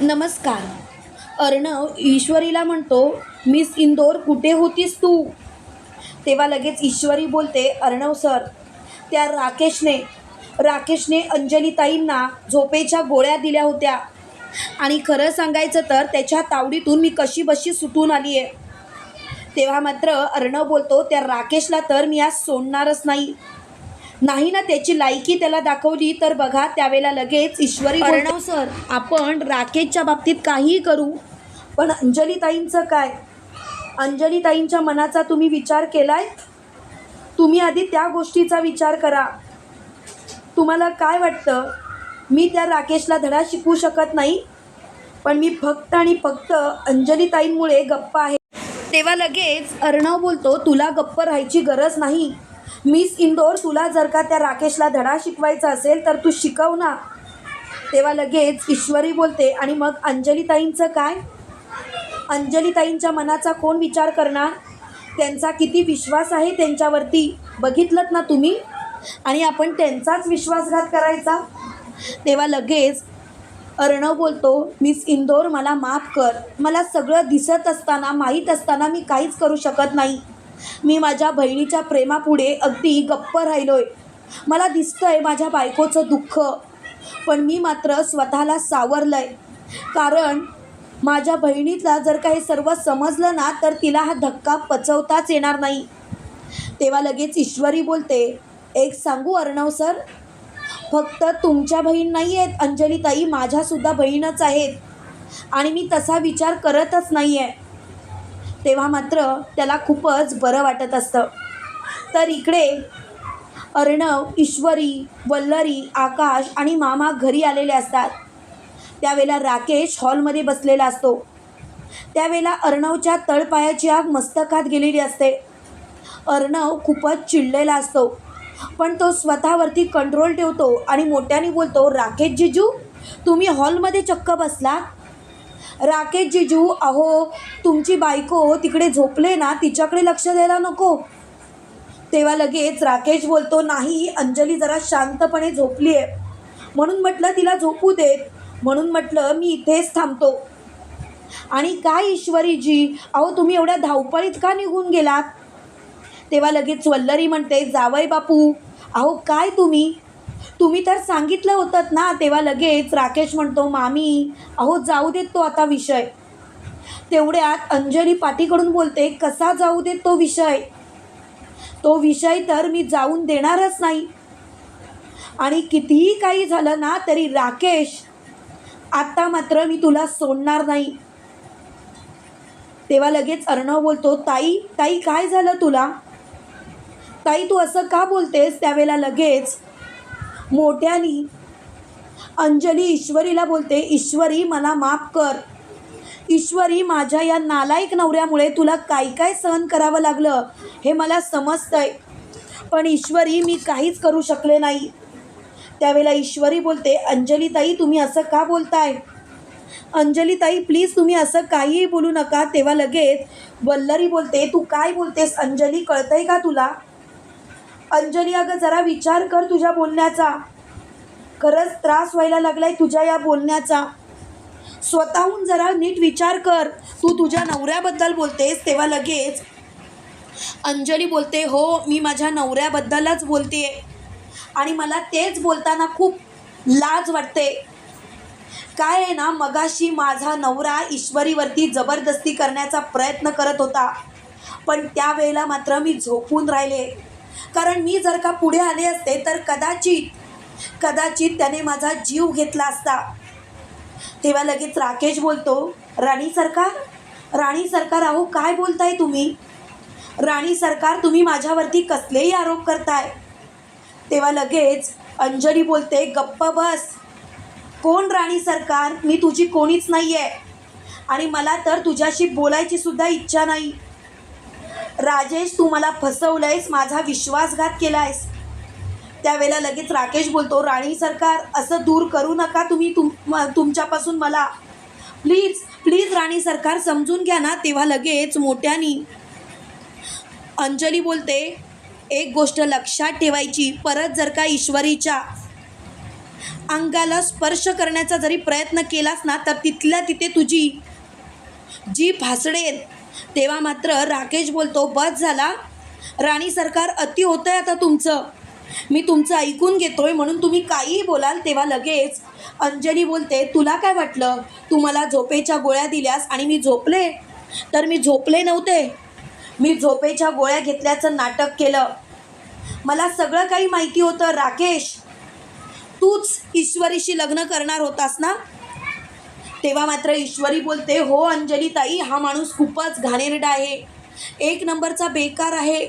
नमस्कार. अर्णव ईश्वरीला म्हणतो मिस इंदोर कुठे होतीस तू? तेव्हा लगेच ईश्वरी बोलते अर्णव सर त्या राकेशने राकेशने अंजलीताईंना झोपेच्या गोळ्या दिल्या होत्या. आणि खरं सांगायचं तर त्याच्या तावडीतून मी कशी बशी सुटून आली आहे तेव्हा मात्र अर्णव बोलतो त्या राकेशला तर मी आज सोडणारच नाही. नाही ना त्याची लायकी त्याला दाखवली तर बघा त्यावेळेला लगेच ईश्वरी अर्णव सर. आपण राकेशच्या बाबतीत काहीही करू पण अंजलीताईंचं काय? अंजलीताईंच्या मनाचा तुम्ही विचार केलाय? तुम्ही आधी त्या गोष्टीचा विचार करा. तुम्हाला काय वाटतं? मी त्या राकेशला धडा शिकवू शकत नाही पण मी फक्त आणि फक्त अंजलीताईंमुळे गप्प आहे. तेव्हा लगेच अर्णव बोलतो तुला गप्प राहायची गरज नाही. मिस इंदोर तुला जर का त्या राकेशला धडा शिकवायचा असेल तर तू शिकव ना. तेव्हा लगेच ईश्वरी बोलते. आणि मग अंजलीताईंचं काय? अंजलीताईंच्या मनाचा कोण विचार करणार? त्यांचा किती विश्वास आहे त्यांच्यावरती? बघितलं ना तुम्ही? आणि आपण त्यांचाच विश्वासघात करायचा? तेव्हा लगेच अर्णव बोलतो मिस इंदोर मला माफ कर. मला सगळं दिसत असताना माहीत असताना मी काहीच करू शकत नाही. मी माझ्या बहिणीच्या प्रेमापुढे अगदी गप्प राहिलोय. मला दिसतंय माझ्या बायकोचं दुःख पण मी मात्र स्वतःला सावरलंय. कारण माझ्या बहिणीतला जर का हे सर्व समजलं ना तर तिला हा धक्का पचवताच येणार नाही. तेव्हा लगेच ईश्वरी बोलते एक सांगू अर्णव सर? फक्त तुमच्या बहीण नाही आहेत अंजलीताई माझ्यासुद्धा बहीणच आहेत. आणि मी तसा विचार करतच नाही आहे तेव्हा मात्र त्याला खूपच बरं वाटत असतं. तर इकडे अर्णव ईश्वरी वल्लरी आकाश आणि मामा घरी आलेले असतात. त्यावेळेला राकेश हॉलमध्ये बसलेला असतो. त्यावेळेला अर्णवच्या तळपायाची आग मस्तकात गेलेली असते. अर्णव खूपच चिडलेला असतो. पण तो स्वतःवरती कंट्रोल ठेवतो आणि मोठ्याने बोलतो राकेश जिजू तुम्ही हॉलमध्ये चक्क बसला राकेश जीजू अहो तुमची बायको तिकडे झोपले ना तिच्याकडे लक्ष द्यायला नको. तेव्हा लगेच राकेश बोलतो नाही अंजली जरा शांतपणे झोपली आहे म्हणून म्हटलं तिला झोपू देत. म्हणून म्हटलं मी इथेच थांबतो. आणि काय ईश्वरीजी? अहो तुम्ही एवढ्या धावपळीत का निघून गेलात? तेव्हा लगेच वल्लरी म्हणते जावई बापू अहो काय तुम्ही? तुम्ही तर सांगितलं होतं ना तेव्हा लगेच राकेश म्हणतो मामी अहो जाऊ देत तो आता विषय. तेवढ्यात अंजली पाठीकडून बोलते कसा जाऊ देत तो विषय? तो विषय तर मी जाऊन देणारच नाही. आणि कितीही काही झालं ना तरी राकेश आत्ता मात्र मी तुला सोडणार नाही. तेव्हा लगेच अर्णव बोलतो ताई ताई काय झालं तुला? ताई तू असं का बोलतेस? त्यावेळेला लगेच मोठ्यानी. अंजली ईश्वरीला बोलते ईश्वरी मला माफ कर. ईश्वरी माझ्या या नालायक नवऱ्यामुळे तुला काय काय सहन करावं लागलं हे मला समजतंय. पण ईश्वरी मी काहीच करू शकले नाही. त्यावेळेला ईश्वरी बोलते अंजलीताई तुम्ही असं का बोलताय? अंजलीताई प्लीज तुम्ही असं काहीही बोलू नका. तेव्हा लगेच वल्लरी बोलते तू काय बोलतेस अंजली? कळतंय का तुला? अंजली अगं जरा विचार कर तुझ्या बोलण्याचा. खरंच त्रास व्हायला लागलाय तुझ्या या बोलण्याचा. स्वतःहून जरा नीट विचार कर. तू तुझ्या नवऱ्याबद्दल बोलतेस तेव्हा लगेच. अंजली बोलते हो मी माझ्या नवऱ्याबद्दलच बोलते. आणि मला तेच बोलताना खूप लाज वाटते. काय आहे ना मगाशी माझा नवरा ईश्वरीवरती जबरदस्ती करण्याचा प्रयत्न करत होता. पण त्यावेळेला मात्र मी झोपून राहिले. कारण मी जर का पुढे आले असते तर कदाचित कदाचित त्याने माझा जीव घेतला असता. तेव्हा लगेच राकेश बोलतो राणी सरकार राणी सरकार अहो काय बोलताय तुम्ही? राणी सरकार तुम्ही माझ्यावरती कसलेही आरोप करताय? तेव्हा लगेच अंजली बोलते गप्प बस. कोण राणी सरकार? मी तुझी कोणीच नाही आहे आणि मला तर तुझ्याशी बोलायची सुद्धा इच्छा नाही. राजेश तू मला फसवलंयस माझा विश्वासघात केलायस. त्यावेळेला लगेच राकेश बोलतो राणी सरकार असं दूर करू नका तुम्ही तुम तुमच्यापासून मला. प्लीज प्लीज राणी सरकार समजून घ्या ना. तेव्हा लगेच मोठ्यानी अंजली बोलते एक गोष्ट लक्षात ठेवायची परत जर का ईश्वरीच्या अंगाला स्पर्श करण्याचा जरी प्रयत्न केलास ना तर तिथल्या तिथे तुझी जी भासडेल तेव्हा मात्र राकेश बोलतो बस झाला. राणी सरकार अति होतं आहे आता तुमचं. मी तुमचं ऐकून घेतोय म्हणून तुम्ही काहीही बोलाल तेव्हा लगेच अंजली बोलते तुला काय वाटलं? तू मला झोपेच्या गोळ्या दिल्यास आणि मी झोपले? तर मी झोपले नव्हते. मी झोपेच्या गोळ्या घेतल्याचं नाटक केलं. मला सगळं काही माहिती होतं राकेश. तूच ईश्वरीशी लग्न करणार होतास ना? तेव्हा मात्र ईश्वरी बोलते हो अंजली ताई हा माणूस खूपच घाणेरडा आहे. एक नंबरचा बेकार आहे.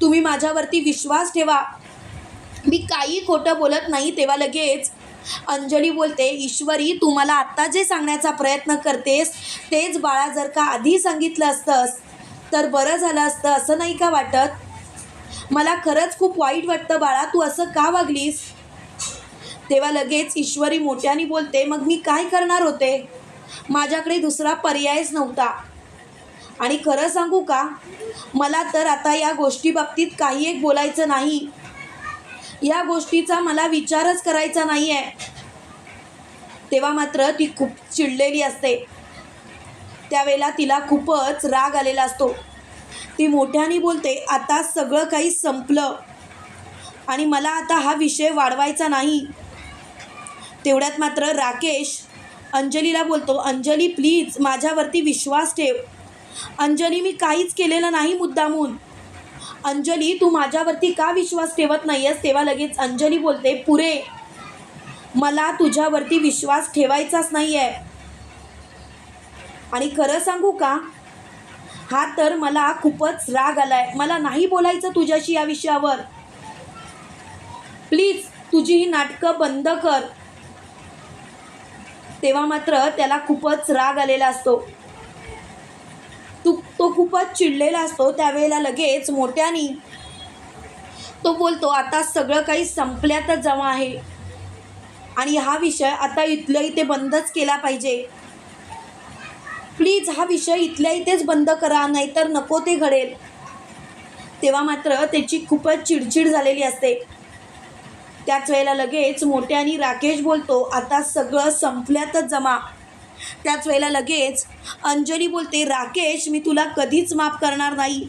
तुम्ही माझ्यावरती विश्वास ठेवा. मी काही खोटं बोलत नाही तेव्हा लगेच अंजली बोलते ईश्वरी तू मला आत्ता जे सांगण्याचा प्रयत्न करतेस तेच बाळा जर का आधी सांगितलं असतंस तर बरं झालं असतं असं नाही का वाटत? मला खरंच खूप वाईट वाटतं बाळा तू असं का वागलीस? तेव्हा लगेच ईश्वरी मोठ्याने बोलते मग मी काय करणार होते? माझ्याकडे दुसरा पर्यायच नव्हता. आणि खरं सांगू का? मला तर आता या गोष्टीबाबतीत काही एक बोलायचं नाही. या गोष्टीचा मला विचारच करायचा नाही आहे तेव्हा मात्र ती खूप चिडलेली असते. त्यावेळेला तिला खूपच राग आलेला असतो. ती मोठ्याने बोलते आता सगळं काही संपलं आणि मला आता हा विषय वाढवायचा नाही. तेवढ्यात मात्र राकेश अंजलीला बोलतो अंजली प्लीज माझ्यावरती विश्वास ठेव. अंजली मी काहीच केलेलं नाही मुद्दामून. अंजली तू माझ्यावरती का विश्वास ठेवत नाही आहेस तेव्हा लगेच अंजली बोलते पुरे मला तुझ्यावरती विश्वास ठेवायचाच नाही आहे आणि खरं सांगू का? हा तर मला खूपच राग आलाय. मला नाही बोलायचं तुझ्याशी या विषयावर. प्लीज तुझी ही नाटकं बंद कर. तेव्हा मात्र त्याला खूपच राग आलेला असतो. तू तो खूपच चिडलेला असतो. त्यावेळेला लगेच मोठ्यानी तो बोलतो आता सगळं काही संपल्यातच जमा आहे. आणि हा विषय आता इथल्या इथे बंदच केला पाहिजे. प्लीज हा विषय इथल्या इथेच बंद करा नाहीतर नको ते घडेल. तेव्हा मात्र त्याची खूपच चिडचिड झालेली असते. त्याच वेळेला लगेच मोठ्यानी राकेश बोलतो आता सगळं संपल्यातच जमा. त्याच वेळेला लगेच अंजली बोलते राकेश मी तुला कधीच माफ करणार नाही.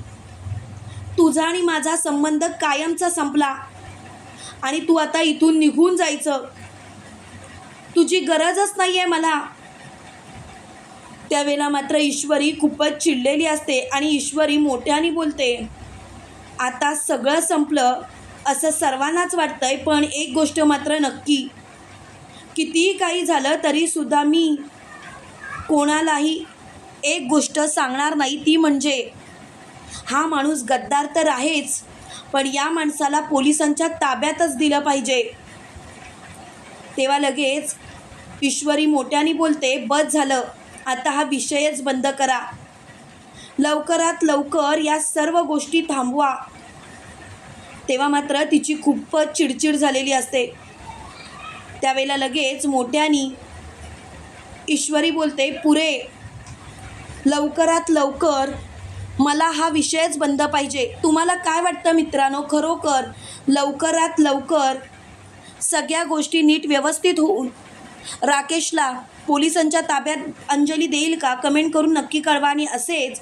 तुझा आणि माझा संबंध कायमचा संपला आणि तू आता इथून निघून जायचं. तुझी गरजच नाही आहे मला. त्यावेळेला मात्र ईश्वरी खूपच चिडलेली असते आणि ईश्वरी मोठ्याने बोलते आता सगळं संपलं असं सर्वांनाच वाटतंय पण एक गोष्ट मात्र नक्की. कितीही काही झालं तरीसुद्धा मी कोणालाही एक गोष्ट सांगणार नाही ती म्हणजे हा माणूस गद्दार तर आहेच पण या माणसाला पोलिसांच्या ताब्यातच दिलं पाहिजे. तेव्हा लगेच ईश्वरी मोठ्याने बोलते बस झालं आता हा विषयच बंद करा. लवकरात लवकर या सर्व गोष्टी थांबवा. तेव्हा मात्र तिची खूपच चिडचिड झालेली असते. त्यावेळेला लगेच मोठ्यानी ईश्वरी बोलते पुरे लवकरात लवकर मला हा विषयच बंद पाहिजे. तुम्हाला काय वाटतं मित्रांनो? खरोखर लवकरात लवकर सगळ्या गोष्टी नीट व्यवस्थित होऊन राकेशला पोलिसांच्या ताब्यात अंजली देईल का? कमेंट करून नक्की कळवा आणि असेच